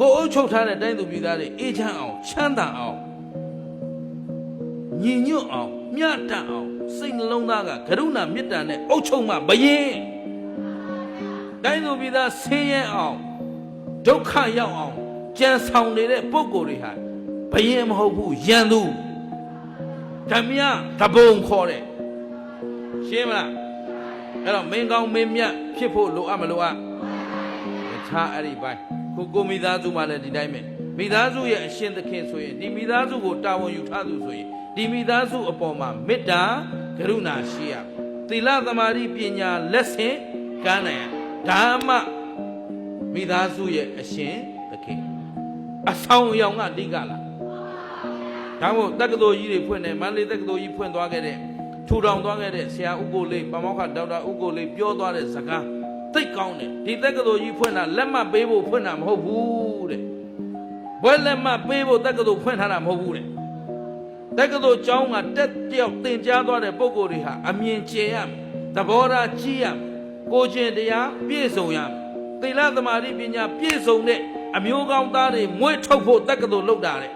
ကိုယ်အုပ်ချုပ်ထားတဲ့တိုင်းသူပြည်သားတွေအေးချမ်းအောင်ချမ်းသာအောင်ညီညွတ်အောင်မျှတအောင်စိတ်နှလုံးသားကကရုဏာမေတ္တာနဲ့အုပ်ချုပ်မှဘယင်တိုင်းသူပြည်သားဆင်းရဲအောင်ဒုက္ခရောက်အောင်ကြံဆောင်နေတဲ့ပုံကိုယ်တွေဟာဘယင်မဟုတ်ဘူးရန်သူဓမြတဘုံခေါ်တယ်ရှင်းမလားအဲ့တော့မင်းကောင်းမင်းမြတ်ဖြစ်ဖို့လိုအပ်မလိုအပ်တခြားအဲ့ဒီပိုင်း ကိုကိုမိသားစုမှလည်းဒီတိုင်းပဲမိသားစုရဲ့အရှင်သခင်ဆိုရင်ဒီမိသားစုကိုတာဝန်ယူထားသူဆိုရင်ဒီမိသားစုအပေါ်မှာမေတ္တာကရုဏာရှိရမယ်သီလသမာဓိပညာလက်ဆင့်ကမ်းနိုင်ရဒါမှမိသားစုရဲ့အရှင်သခင်အဆောင်အယောင်ကအဓိကလားဒါမို့တက္ကသိုလ်ကြီးတွေဖွင့်တယ်မန္တလေးတက္ကသိုလ်ကြီးဖွင့်သွားခဲ့တဲ့ထူထောင်သွားခဲ့တဲ့ဆရာဥကိုလေးပမောက္ခဒေါက်တာဥကိုလေးပြောသွားတဲ့စကား သိတ်ကောင်းတယ်ဒီတက္ကသိုလ်ကြီးဖွင့်တာလက်မှတ်ပေးဖို့ဖွင့်တာမဟုတ်ဘူးတဲ့ဘွဲလက်မှတ်ပေးဖို့တက္ကသိုလ်ဖွင့်ထားတာမဟုတ်ဘူးတဲ့တက္ကသိုလ်ကျောင်းကတက်တယောက်သင်ကြားသွားတဲ့ပုံကိုယ်တွေဟာအမြင်ကျယ်ရမယ်သဘောထားကြီးရမယ်ကိုချင်းတရားပြည့်စုံရမယ်သီလသမာဓိပညာပြည့်စုံတဲ့အမျိုးကောင်းသားတွေမွေးထုတ်ဖို့တက္ကသိုလ်လုပ်တာတဲ့